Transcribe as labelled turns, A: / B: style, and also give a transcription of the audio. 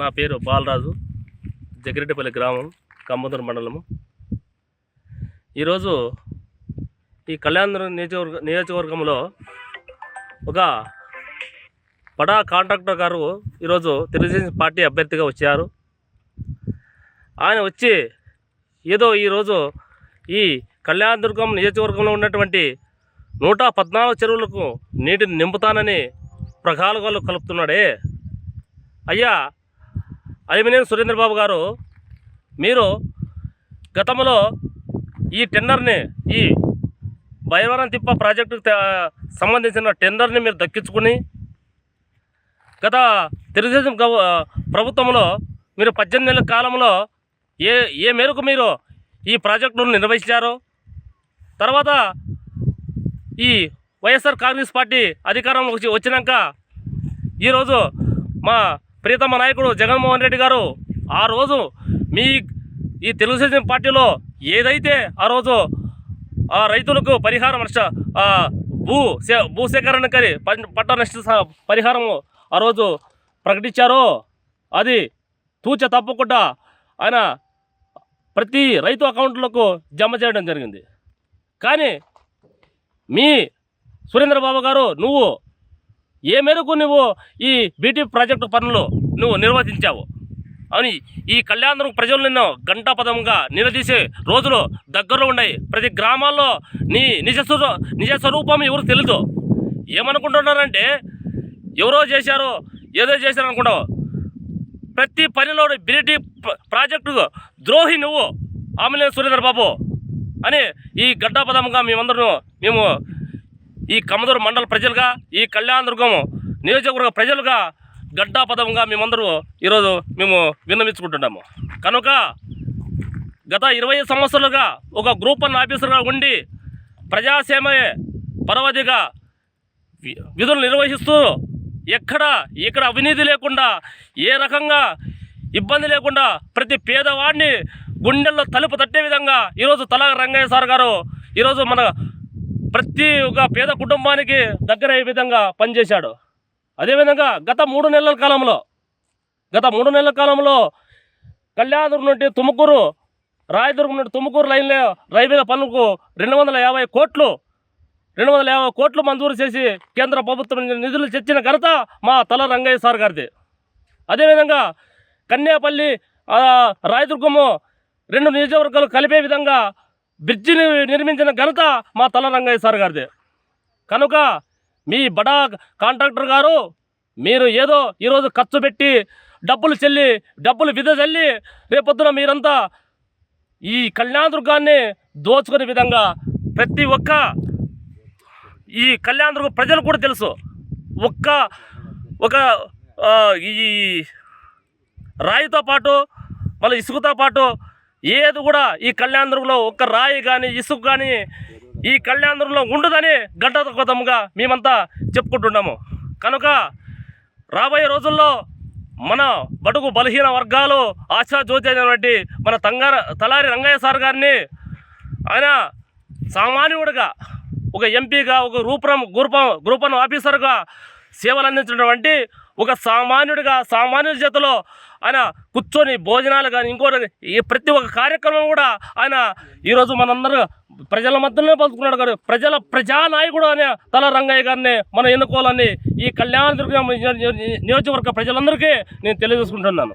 A: నా పేరు బాలరాజు జగిరెడ్డిపల్లి గ్రామం కంబదూరు మండలము. ఈరోజు ఈ కళ్యాణదుర్గం నియోజకవర్గ నియోజకవర్గంలో ఒక పడా కాంట్రాక్టర్ గారు ఈరోజు తెలుగుదేశం పార్టీ అభ్యర్థిగా వచ్చారు. ఆయన వచ్చి ఏదో ఈరోజు ఈ కళ్యాణదుర్గం నియోజకవర్గంలో ఉన్నటువంటి నూట పద్నాలుగు చెరువులకు నీటిని నింపుతానని ప్రగాలుగాలు కలుపుతున్నాడే. అయ్యా అలిమినేని సురేంద్రబాబు గారు మీరు గతంలో ఈ టెండర్ని ఈ భైరవరం తిప్ప ప్రాజెక్టుకు సంబంధించిన టెండర్ని మీరు దక్కించుకుని గత తెలుగుదేశం గవ ప్రభుత్వంలో మీరు పద్దెనిమిది నెలల కాలంలో ఏ ఏ మేరకు మీరు ఈ ప్రాజెక్టును నిర్వహించారు తర్వాత ఈ వైఎస్ఆర్ కాంగ్రెస్ పార్టీ అధికారంలోకి వచ్చి వచ్చినాక ఈరోజు మా ప్రియతమ నాయకుడు జగన్మోహన్ రెడ్డి గారు ఆ రోజు మీ ఈ తెలుగుదేశం పార్టీలో ఏదైతే ఆ రోజు ఆ రైతులకు పరిహారం నష్ట సే భూ సేకరణ భూసేకరణకరి పట్ట పంట నష్ట పరిహారము ఆ రోజు ప్రకటించారో అది తూచ తప్పకుండా ఆయన ప్రతి రైతు అకౌంట్లకు జమ చేయడం జరిగింది. కానీ మీ సురేంద్రబాబు గారు నువ్వు ఏ మేరకు నువ్వు ఈ బీటీ ప్రాజెక్టు పనులు నువ్వు నిర్వహించావు? అని ఈ కళ్యాణం ప్రజలు నిన్ను గంటాపదంగా నిలదీసే రోజులు దగ్గరలో ఉన్నాయి. ప్రతి గ్రామాల్లో నీ నిజ స్వరూ- నిజ స్వరూపం ఎవరు తెలియదు ఏమనుకుంటున్నారంటే ఎవరో చేశారో ఏదో చేశారు అనుకుంటావు. ప్రతి పనిలో బీటీ ప్రాజెక్టు ద్రోహి నువ్వు. ఆమెలే సురేంద్ర బాబు. అని ఈ గడ్డాపదంగా మేమందరం మేము ఈ కమదూరు మండల ప్రజలుగా ఈ కళ్యాణదుర్గం నియోజకవర్గ ప్రజలుగా గడ్డాపదంగా మేమందరూ ఈరోజు మేము విన్నవించుకుంటున్నాము. కనుక గత ఇరవై సంవత్సరాలుగా ఒక గ్రూప్ అన్న ఆఫీసర్గా ఉండి ప్రజాసేమయే పరవధిగా వి- విధులు నిర్వహిస్తూ ఎక్కడ ఇక్కడ అవినీతి లేకుండా ఏ రకంగా ఇబ్బంది లేకుండా ప్రతి పేదవాడిని గుండెల్లో తలుపు తట్టే విధంగా ఈరోజు తల రంగయ్య సార్ గారు ఈరోజు మన ప్రతి ఒక్క పేద కుటుంబానికి దగ్గర అయ్యే విధంగా పనిచేశాడు? అదేవిధంగా గత మూడు నెలల కాలంలో గత మూడు నెలల కాలంలో కళ్యాణదుర్గం నుండి తుముకూరు రాయదుర్గం నుండి తుముకూరు లైన్లో రైల్వే పనులకు రెండు వందల యాభై కోట్లు రెండు వందల యాభై కోట్లు మంజూరు చేసి కేంద్ర ప్రభుత్వం నిధులు తెచ్చిన ఘనత మా తల రంగయ్య సార్ గారిది. అదేవిధంగా కన్యాపల్లి రాయదుర్గము రెండు నియోజకవర్గాలు కలిపే విధంగా బ్రిడ్జిని నిర్మించిన ఘనత మా తల రంగయ్య సార్ గారిది. కనుక మీ బడా కాంట్రాక్టర్ గారు మీరు ఏదో ఈరోజు ఖర్చు పెట్టి డబ్బులు చెల్లి డబ్బులు విధ చల్లి రేపొద్దున మీరంతా ఈ కళ్యాణదుర్గాన్ని దోచుకునే విధంగా ప్రతి ఒక్క ఈ కళ్యాణదుర్గం ప్రజలు కూడా తెలుసు. ఒక్క ఒక ఈ రాయితో పాటు మళ్ళీ ఇసుకతో పాటు ఏది కూడా ఈ కళ్యాణదుర్గంలో ఒక్క రాయి కానీ ఇసుక కానీ ఈ కళ్యాణదుర్గంలో ఉండదని గడ్డకొతంగా మేమంతా చెప్పుకుంటున్నాము. కనుక రాబోయే రోజుల్లో మన బడుగు బలహీన వర్గాలు ఆశా జ్యోతి అయినటువంటి మన తంగార తలారి రంగయ్య సార్ గారిని ఆయన సామాన్యుడిగా ఒక ఎంపీగా ఒక రూపం గ్రూపం గ్రూపం ఆఫీసర్గా సేవలు అందించినటువంటి ఒక సామాన్యుడిగా సామాన్యుడి చేతిలో ఆయన కూర్చొని భోజనాలు కానీ ఇంకోటి ఈ ప్రతి ఒక్క కార్యక్రమం కూడా ఆయన ఈరోజు మనందరూ ప్రజల మధ్యలోనే పలుకున్నాడు కానీ ప్రజల ప్రజానాయకుడు అనే తల రంగయ్య గారిని మనం ఎన్నుకోవాలని ఈ కళ్యాణ నియోజకవర్గ ప్రజలందరికీ నేను తెలియజేసుకుంటున్నాను.